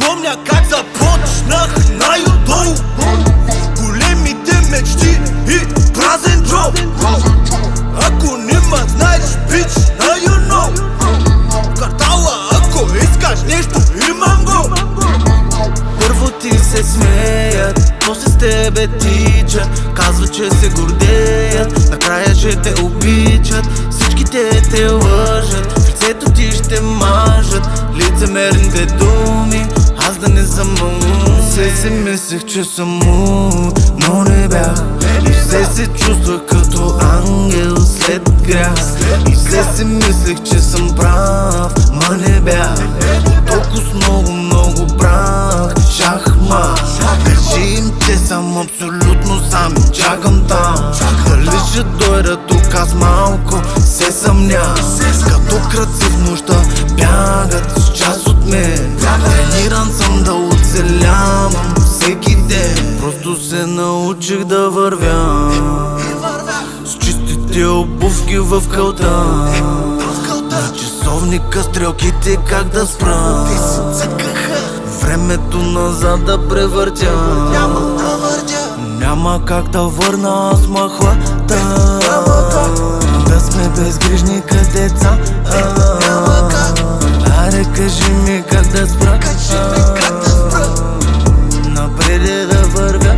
Помня как започнах най-отдолу. Големите мечти и празен джоб. Ако нема знаеш, бич, now you know Картала, ако искаш нещо, имам го. Първо ти се смея смеят, после с тебе тичат. Казват, че се гордеят, накрая ще те обичат. Всички те лъжат, в лицето ти ще мажат. Лицемерните думи, аз да не съм Все си мислех, че съм мут, но не бях. И все се чувствах като ангел след грях. И все си мислех, че съм прав, ма не бях съм абсолютно сам и чакам там. Дали ще дойда тук аз малко се съмня Като кръци в нощта бягат с част от мен. Трениран съм да оцелявам всеки ден. Просто се научих да вървя. С чистите обувки в кълта. На часовника стрелките как да спра. Времето назад да превъртя Няма как да върна аз махлата. Да сме безгрижни като деца. Аре кажи ми как да спра. Напред е да вървя.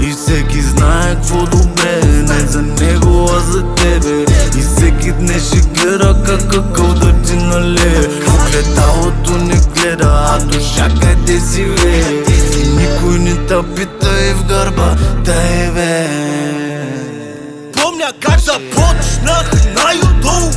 И всеки знае какво добре Не за него, а за тебе. И всеки днес ще гледа как какъв да ти налее. Огледалото не гледа, а душа къде си никой не те пита и в гърба да е бе. Помня как започнах най-отдолу